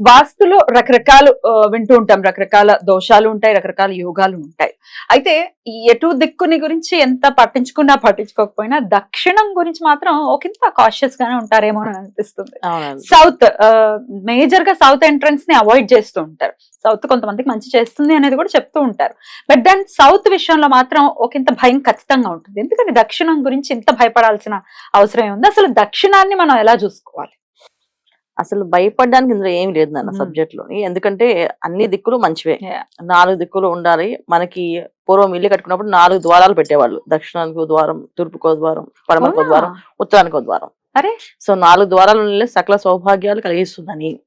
వాస్తులో రకరకాలు వింటూ ఉంటాం. రకరకాల దోషాలు ఉంటాయి రకరకాల యోగాలు ఉంటాయి. అయితే ఈ ఎటు దిక్కుని గురించి ఎంత పట్టించుకున్నా పట్టించుకోకపోయినా దక్షిణం గురించి మాత్రం ఒకంత కాషియస్ గానే ఉంటారేమో అని అనిపిస్తుంది. సౌత్ మేజర్గా సౌత్ ఎంట్రన్స్ని అవాయిడ్ చేస్తూ ఉంటారు. సౌత్ కొంతమందికి మంచి చేస్తుంది అనేది కూడా చెప్తూ ఉంటారు. బట్ దెన్ సౌత్ విషయంలో మాత్రం ఒకంత భయం ఖచ్చితంగా ఉంటుంది. ఎందుకంటే దక్షిణం గురించి ఇంత భయపడాల్సిన అవసరం ఉంది అసలు దక్షిణాన్ని మనం ఎలా చూసుకోవాలి? అసలు భయపడడానికి ఇందులో ఏం లేదు నాన్న. సబ్జెక్ట్లోని ఎందుకంటే అన్ని దిక్కులు మంచివే. నాలుగు దిక్కులు ఉండాలి. మనకి పూర్వం ఇల్లు కట్టుకున్నప్పుడు నాలుగు ద్వారాలు పెట్టేవాళ్ళు. దక్షిణానికి ద్వారం తూర్పుకో ద్వారం పడమరకు ద్వారం ఉత్తరానికి ద్వారం. అరే! సో నాలుగు ద్వారాలు సకల సౌభాగ్యాలు కలిగిస్తుందని.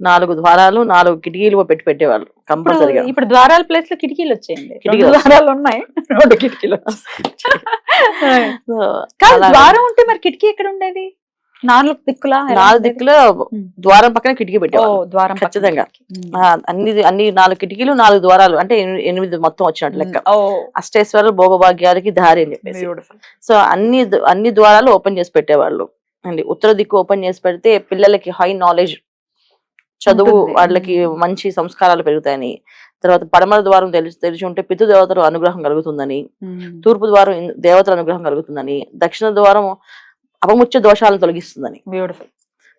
నాలుగు ద్వారాలు నాలుగు కిటికీలు పెట్టి పెట్టేవాళ్ళు కంపల్సరిగా. ఇప్పుడు ద్వారాల ప్లేస్లో కిటికీలు వచ్చేయండి ద్వారాలు ఉన్నాయి. రెండు కిటికీలు ద్వారం ఉంటే మరి కిటికీ ఎక్కడ ఉండేది? నాలుగు దిక్కులా నాలుగు? దిక్కులో. ద్వారం పక్కన కిటికీ ఓ పెట్టేవాళ్ళు. ద్వారం ఖచ్చితంగా. అన్ని అన్ని నాలుగు కిటికీలు నాలుగు ద్వారాలు అంటే ఎనిమిది- మొత్తం వచ్చినట్టు లెక్క. అష్టేశ్వరాలు భోగభాగ్యాలకి దారి అని చెప్పేసి. సో అన్ని అన్ని ద్వారాలు ఓపెన్ చేసి పెట్టేవాళ్ళు. అండి ఉత్తర దిక్కు ఓపెన్ చేసి పెడితే పిల్లలకి హై నాలెడ్జ్ చదువు. వాళ్ళకి మంచి సంస్కారాలు పెరుగుతాయని. తర్వాత పడమర ద్వారం తెలిసి తెలిసి ఉంటే పితృ దేవతల అనుగ్రహం కలుగుతుందని తూర్పు ద్వారం దేవతల అనుగ్రహం కలుగుతుందని దక్షిణ ద్వారం అపముచ్చ దోషాలను తొలగిస్తుందని. బ్యూటిఫుల్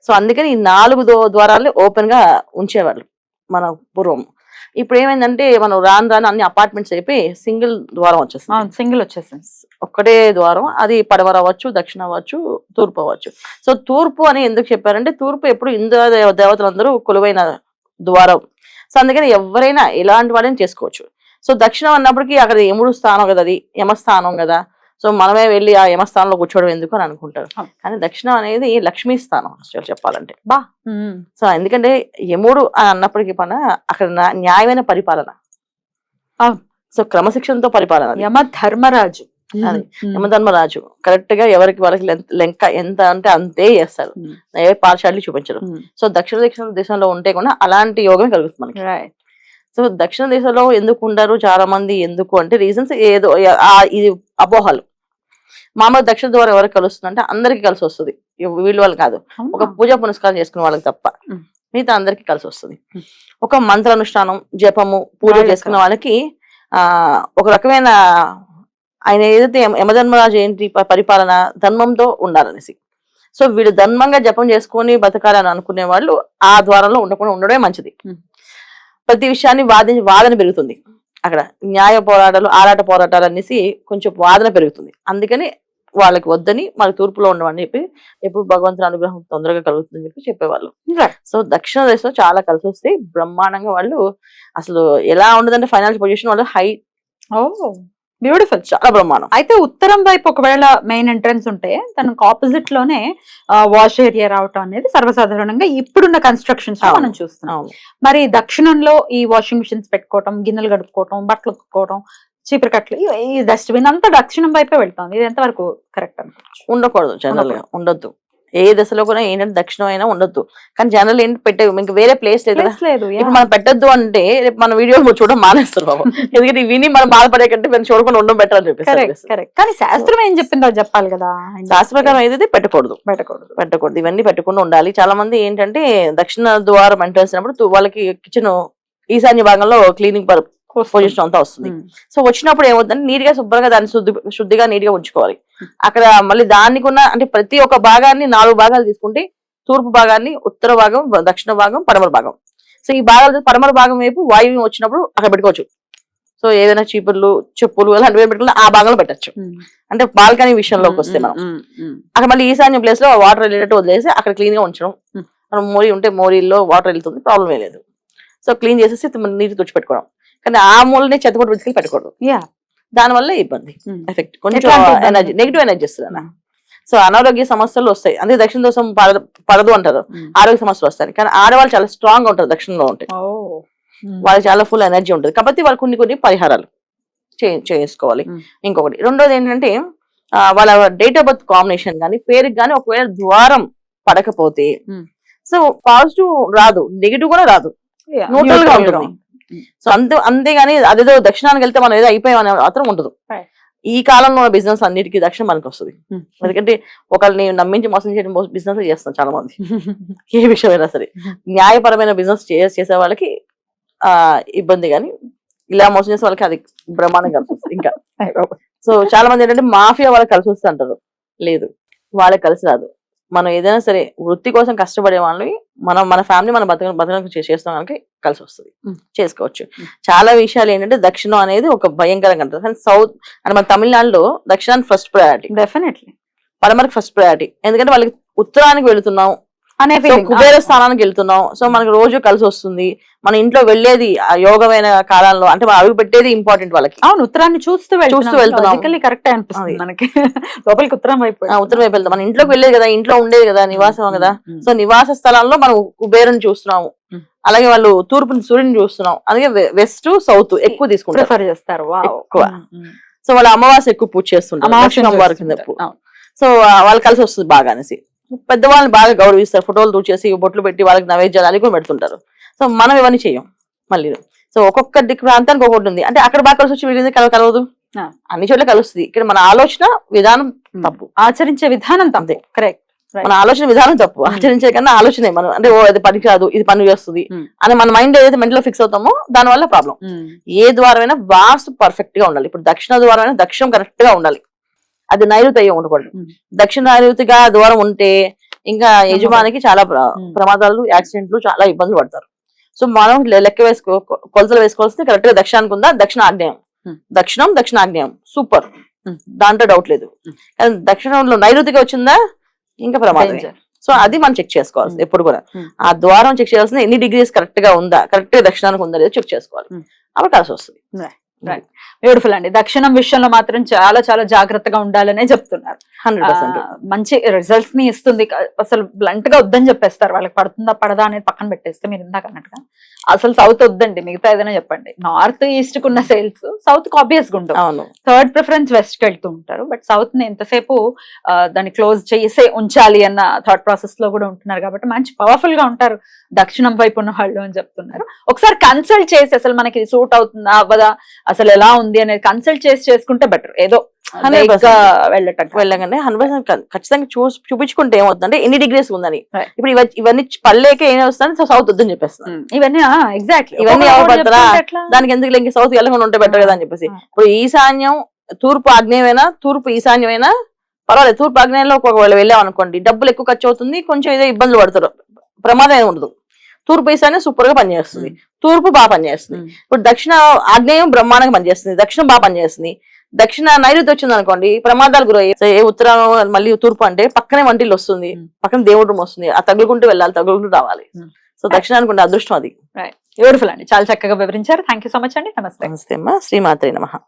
సో అందుకని ఈ నాలుగు దో ద్వారాలు ఓపెన్గా ఉంచేవాళ్ళు మన పూర్వం. ఇప్పుడు ఏమైందంటే మనం రాను రాను అన్ని అపార్ట్మెంట్స్ అయిపోయి సింగిల్ ద్వారం వచ్చేస్తుంది. సింగిల్ వచ్చేసింది ఒక్కటే ద్వారం అది పడమర అవ్వచ్చు దక్షిణ అవ్వచ్చు తూర్పు అవ్వచ్చు. సో తూర్పు అని ఎందుకు చెప్పారంటే తూర్పు ఎప్పుడు దేవ- దేవతలందరూ కొలువైన ద్వారం. సో అందుకని ఎవరైనా ఎలాంటి వాళ్ళని చేసుకోవచ్చు. సో దక్షిణం అన్నప్పటికీ అక్కడ యముడు స్థానం కదా అది యమస్థానం కదా. సో మనమే వెళ్ళి ఆ యమస్థానంలో కూర్చోవడం ఎందుకు అని అనుకుంటారు. కానీ దక్షిణం అనేది లక్ష్మీ స్థానం చెప్పాలంటే బా సో ఎందుకంటే యముడు అని అన్నప్పటికీ పన అక్కడ న్యాయమైన పరిపాలన. సో క్రమశిక్షణతో పరిపాలన. యమ ధర్మరాజు. యమధర్మరాజు కరెక్ట్గా ఎవరికి వాళ్ళకి లెంక ఎంత అంటే అంతే చేస్తారు. ఏ పార్షాలిటీ చూపించరు. సో దక్షిణ దక్షిణ దేశంలో ఉంటే కూడా అలాంటి యోగమే కలుగుతుంది మనకి. సో దక్షిణ దేశంలో ఎందుకు ఉండరు చాలా మంది ఎందుకు అంటే రీజన్స్ ఏదో ఆ ఇది అపోహలు మామూలు దక్షిణ ద్వారం ఎవరికి కలుస్తుంది అంటే అందరికి కలిసి వస్తుంది వీళ్ళు వాళ్ళు కాదు? ఒక పూజా పునస్కారం చేసుకునే వాళ్ళకి తప్ప. మిగతా అందరికి కలిసి వస్తుంది. ఒక మంత్రానుష్ఠానం జపము పూజ వాళ్ళకి చేసుకునే వాళ్ళకి ఆ ఒక రకమైన ఆయన ఏదైతే యమ- యమధర్మరాజు ఏంటి పరిపాలన ధర్మంతో ఉండాలనేసి సో వీళ్ళు ధర్మంగా జపం చేసుకొని బతకాలని అనుకునే వాళ్ళు ఆ ద్వారంలో ఉండకుండా ఉండడమే మంచిది. ప్రతి విషయాన్ని వాదించి వాదన పెరుగుతుంది అక్కడ న్యాయ పోరాటాలు ఆరాట పోరాటాలు అనేసి కొంచెం వాదన పెరుగుతుంది. అందుకని వాళ్ళకి వద్దని వాళ్ళకి తూర్పులో ఉండమని చెప్పి ఎప్పుడు భగవంతుని అనుగ్రహం తొందరగా కలుగుతుందని చెప్పి చెప్పేవాళ్ళు. సో దక్షిణ దేశంలో చాలా కలిసి వస్తే బ్రహ్మాండంగా వాళ్ళు అసలు ఎలా ఉండదంటే ఫైనాన్షియల్ పొజిషన్ వాళ్ళు హై బ్యూటిఫుల్ చాలా బ్రహ్మాండం. అయితే ఉత్తరం వైపు ఒకవేళ మెయిన్ ఎంట్రన్స్ ఉంటే తనకు ఆపోజిట్లోనే వాష్ ఏరియా రావటం అనేది సర్వసాధారణంగా ఇప్పుడున్న కన్స్ట్రక్షన్స్. మనం చూస్తున్నాం. మరి దక్షిణంలో ఈ వాషింగ్ మిషన్స్ పెట్టుకోవటం గిన్నెలు గడుపుకోవటం బట్టలు ఉతుక్కోవటం చీపురు కట్టలు ఈ- ఈ డస్ట్బిన్ అంతా దక్షిణం వైపే వెళ్తాం ఇది ఎంతవరకు కరెక్ట్ అనుకోవచ్చు? ఉండకూడదు జనరల్గా ఉండొద్దు. ఏ దశలో కూడా ఏంటంటే దక్షిణం అయినా ఉండొద్దు. కానీ జనరల్ ఏంటి పెట్టే ఇంకా వేరే ప్లేస్ లేదు లేదు. ఇప్పుడు మనం పెట్టద్దు అంటే రేపు మన వీడియో చూడడం మానేస్తారు బాబు ఎందుకంటే విని మనం బాధపడే కంటే మనం చూడకుండా ఉండడం బెటర్ అని చెప్పేసి కానీ శాస్త్రం ఏం చెప్పిందో చెప్పాలి కదా. శాస్త్ర ప్రకారం ఏదైతే పెట్టకూడదు. పెట్టకూడదు. పెట్టకూడదు. ఇవన్నీ పెట్టకుండా ఉండాలి. చాలా మంది ఏంటంటే దక్షిణ ద్వారం తు- వాళ్ళకి కిచెన్ ఈశాన్య భాగంలో క్లీనింగ్ పొజిషన్ అంతా వస్తుంది. సో వచ్చినప్పుడు ఏమవుతుందంటే నీట్గా శుభ్రంగా దాన్ని శుద్ధి శుద్ధిగా నీట్గా ఉంచుకోవాలి అక్కడ మళ్ళీ దానికి ఉన్న అంటే ప్రతి ఒక్క భాగాన్ని నాలుగు భాగాలు తీసుకుంటే తూర్పు భాగాన్ని ఉత్తర భాగం దక్షిణ భాగం పడమర భాగం. సో ఈ భాగాలు పడమర భాగం వైపు వాయువ్యం వచ్చినప్పుడు అక్కడ పెట్టుకోవచ్చు. సో ఏదైనా చీపుర్లు చెప్పులు అలాంటివి పెట్టుకుంటే ఆ భాగంలో పెట్టచ్చు. అంటే బాల్కనీ విషయంలోకి వస్తే మనం. అక్కడ మళ్ళీ ఈశాన్య ప్లేస్లో వాటర్ వెళ్ళేటట్టు వదిలేసి అక్కడ క్లీన్గా ఉంచడం. మనం మోరీ ఉంటే మోరీల్లో వాటర్ వెళ్తుంది ప్రాబ్లం లేదు. సో క్లీన్ చేసేసి నీరు తుడిచిపెట్టుకోవడం. కానీ ఆ మూలని చెత్తపొట్టు పెట్టుకెళ్ళి పెట్టకూడదు Yeah. దానివల్ల ఇబ్బంది. ఎఫెక్ట్ కొంచెం ఎట్లాంటి ఇబ్బంది? ఎనర్జీ నెగిటివ్ ఎనర్జీ వస్తుంది అన్న. సో అనారోగ్య సమస్యలు వస్తాయి అంటే దక్షిణ దోషం పడ- పడదు అంటారు ఉమ్. ఆరోగ్య సమస్యలు వస్తాయి కానీ ఆడవాళ్ళు చాలా స్ట్రాంగ్ ఉంటారు దక్షిణలో ఉంటే ఓ ఉమ్. వాళ్ళకి చాలా ఫుల్ ఎనర్జీ ఉంటుంది కాబట్టి వాళ్ళు కొన్ని కొన్ని పరిహారాలు చేసుకోవాలి. ఇంకొకటి రెండోది ఏంటంటే వాళ్ళ డేట్ ఆఫ్ బర్త్ కాంబినేషన్ కానీ పేరుకి కానీ ఒకవేళ ద్వారం పడకపోతే. సో పాజిటివ్ రాదు నెగిటివ్ కూడా రాదు neutral గా ఉంటుంది. సో అంతే అంతేగాని అదేదో దక్షిణానికి వెళ్తే మనం ఏదో అయిపోయామని మాత్రం ఉండదు. ఈ కాలంలో బిజినెస్ అన్నిటికీ దక్షిణం మనకి వస్తుంది. మ్మ్. ఎందుకంటే ఒకరిని నమ్మించి మోసం చేయడం బిజినెస్ చేస్తాం చాలా మంది ఏ విషయమైనా సరే. న్యాయపరమైన బిజినెస్ చేసే వాళ్ళకి ఆ ఇబ్బంది కానీ ఇలా మోసం చేసే వాళ్ళకి అది బ్రహ్మాండంగా అనిపిస్తుంది ఇంకా. అయ్య బాబోయ్. సో చాలా మంది ఏంటంటే మాఫియా వాళ్ళకి కలిసి వస్తుంది అంటారు. లేదు వాళ్ళకి కలిసి రాదు. మనం ఏదైనా సరే వృత్తి కోసం కష్టపడే వాళ్ళని మనం మన ఫ్యామిలీ మన బతక బతకడానికి చేస్తాం కనుక కలిసి వస్తుంది. చేసుకోవచ్చు. చాలా విషయాలు ఏంటంటే దక్షిణం అనేది ఒక భయంకరంగా అంటారు కానీ సౌత్ అంటే మన తమిళనాడులో దక్షిణానికి ఫస్ట్ ప్రయారిటీ డెఫినెట్లీ పడమరకు ఫస్ట్ ప్రయారిటీ ఎందుకంటే వాళ్ళకి ఉత్తరానికి వెళుతున్నాం. అనే. కుబేర స్థానానికి వెళ్తున్నాం. సో మనకి రోజు కలిసి వస్తుంది మన ఇంట్లో వెళ్ళేది ఆ యోగమైన కాలాల్లో అంటే అడుగు పెట్టేది ఇంపార్టెంట్ వాళ్ళకి. అవును ఉత్తరాన్ని చూస్తూ చూస్తూ వెళ్తున్నాం. కరెక్ట్ అనిపిస్తుంది. మనకి. లోపలికి ఉత్తరం వైపు ఉత్తరం వైపు వెళ్తాం. మన ఇంట్లోకి వెళ్ళేది కదా ఇంట్లో ఉండేది కదా నివాసం కదా. సో నివాస స్థలాల్లో మనం కుబేరం చూస్తున్నాము. అలాగే వాళ్ళు తూర్పుని సూర్యుని చూస్తున్నాం. అలాగే వెస్ట్ సౌత్ ఎక్కువ తీసుకుంటారు. ప్రిఫర్ చేస్తారు. ఎక్కువ. సో వాళ్ళ అమావాస్య ఎక్కువ పూజ చేస్తుంటారు. సో ఆ, వాళ్ళకి కలిసి వస్తుంది బాగా అనేసి. పెద్దవాళ్ళని బాగా గౌరవిస్తారు. ఫోటోలు తూచేసి బొట్లు పెట్టి వాళ్ళకి నైవేద్యాలు అన్ని కూడా పెడుతుంటారు. సో మనం ఇవన్నీ చెయ్యం మళ్ళీ. సో ఒక్కొక్క దిక్కు ప్రాంతానికి ఒక్కొక్కటి ఉంది. అంటే అక్కడ బాగా కలిసి వచ్చి వీళ్ళది కల కలవదు. అన్ని చోట్ల కలుస్తుంది. ఇక్కడ మన ఆలోచన విధానం తప్పు. ఆచరించే విధానం తప్పే. కరెక్ట్ మన ఆలోచన విధానం తప్పు Hmm. ఆచరించే కన్నా ఆలోచనే మనం అంటే ఓ అది పని కాదు ఇది పని చేస్తుంది Hmm. అని మన మైండ్ ఏదైతే మెంటల్ ఫిక్స్ అవుతామో దాని వల్ల ప్రాబ్లం ఏ ద్వారమైనా వాస్తు పర్ఫెక్ట్గా ఉండాలి ఇప్పుడు దక్షిణ ద్వారమైనా దక్షిణం కరెక్ట్గా ఉండాలి అది నైరుతి అయ్యి ఉండకూడదు Hmm. దక్షిణ నైరుతిగా ద్వారం ఉంటే ఇంకా యజమానికి చాలా ప్ర- Hmm. ప్రమాదాలు యాక్సిడెంట్లు చాలా ఇబ్బందులు పడతారు సో మనం లె- లెక్క వేసుకో కొలతలు వేసుకోవాల్సింది కరెక్ట్గా దక్షిణానికి ఉందా దక్షిణ ఆగ్నేయం Hmm. దక్షిణం దక్షిణ ఆగ్నేయం సూపర్ Hmm. దాంట్లో డౌట్ లేదు Hmm. కానీ దక్షిణంలో నైరుతిగా వచ్చిందా ఇంకా ప్రమాదం. సో అది మనం చెక్ చేసుకోవాలి Hmm. ఎప్పుడు కూడా Hmm. ఆ ద్వారం చెక్ చేయాల్సింది ఎన్ని డిగ్రీస్ కరెక్ట్గా ఉందా కరెక్ట్గా దక్షిణానికి ఉందా లేదా చెక్ చేసుకోవాలి Hmm. అప్పుడు కలిసి వస్తుంది బ్యూటిఫుల్ అండి. దక్షిణం విషయంలో మాత్రం చాలా చాలా జాగ్రత్తగా ఉండాలనే చెప్తున్నారు. మంచి రిజల్ట్స్ని ఇస్తుంది. అసలు బ్లంట్గా వద్దని చెప్పేస్తారు. వాళ్ళకి పడుతుందా పడదా అనేది పక్కన పెట్టేస్తే మీరు ఇందాక అన్నట్టుగా. అసలు సౌత్ వద్దండి. మిగతా ఏదైనా చెప్పండి. నార్త్ ఈస్ట్కు ఉన్న సేల్స్ సౌత్కి ఆబ్వియస్గా అవును. థర్డ్ ప్రిఫరెన్స్ వెస్ట్కి వెళ్తూ ఉంటారు. బట్ సౌత్ని ఎంతసేపు దాన్ని క్లోజ్ చేసే ఉంచాలి అన్న థాట్ ప్రాసెస్లో కూడా ఉంటున్నారు కాబట్టి మంచి పవర్ఫుల్గా ఉంటారు దక్షిణం వైపు ఉన్న వాళ్ళు అని చెప్తున్నారు. ఒకసారి కన్సల్ట్ చేసి అసలు మనకి సూట్ అవుతుందా అవ్వదా అసలు ఎలా ఉంది అనేది కన్సల్ట్ చేసి చేసుకుంటే బెటర్ ఏదో 100% vague గా వెళ్ళటం. వెళ్ళగానే హండ్రెడ్ పర్సెంట్ ఖచ్చితంగా చూసి చూపించుకుంటే ఏమవుతుందంటే ఎన్ని డిగ్రీస్ ఉందని. ఇప్పుడు ఇవ- ఇవన్నీ పడలేక ఏం వస్తుంది సౌత్ వద్దని చెప్పేస్తాను ఉమ్, ఇవన్నీ ఎగ్జాక్ట్లీ ఇవన్నీ ఎవరు పడతారా? దానికి ఎందుకు ఇంక సౌత్ వెళ్ళకుండా ఉంటే బెటర్ కదా అని చెప్పేసి. ఆ. ఇప్పుడు ఈశాన్యం తూర్పు ఆగ్నేయమైనా తూర్పు ఈశాన్యమైనా పర్వాలేదు. తూర్పు ఆగ్నేయంలో ఒకవేళ వెళ్ళాం అనుకోండి డబ్బులు ఎక్కువ ఖర్చు అవుతుంది కొంచెం ఏదో ఇబ్బందులు పడతారు. ప్రమాదం ఉండదు. తూర్పు ఈశాన్యం సూపర్గా పనిచేస్తుంది తూర్పు బాగా పనిచేస్తుంది. ఇప్పుడు దక్షిణ ఆగ్నేయం బ్రహ్మాండంగా పనిచేస్తుంది. దక్షిణం బాగా పనిచేస్తుంది. దక్షిణ నైరుతి వచ్చింది అనుకోండి ప్రమాదాలు గురయ్యి సో ఏ ఉత్తరం మళ్ళీ తూర్పు అంటే పక్కనే వంటిల్లు వస్తుంది. పక్కన దేవుడు వస్తుంది. ఆ తగులుకుంటూ వెళ్ళాలి తగులుకుంటూ రావాలి. సో దక్షిణానికి ఉండే అదృష్టం అది. బ్యూటిఫుల్ అండి. చాలా చక్కగా వివరించారు. థ్యాంక్ యూ సో మచ్ అండి. నమస్తే. నమస్తే అమ్మా. శ్రీమాత్రి నమః.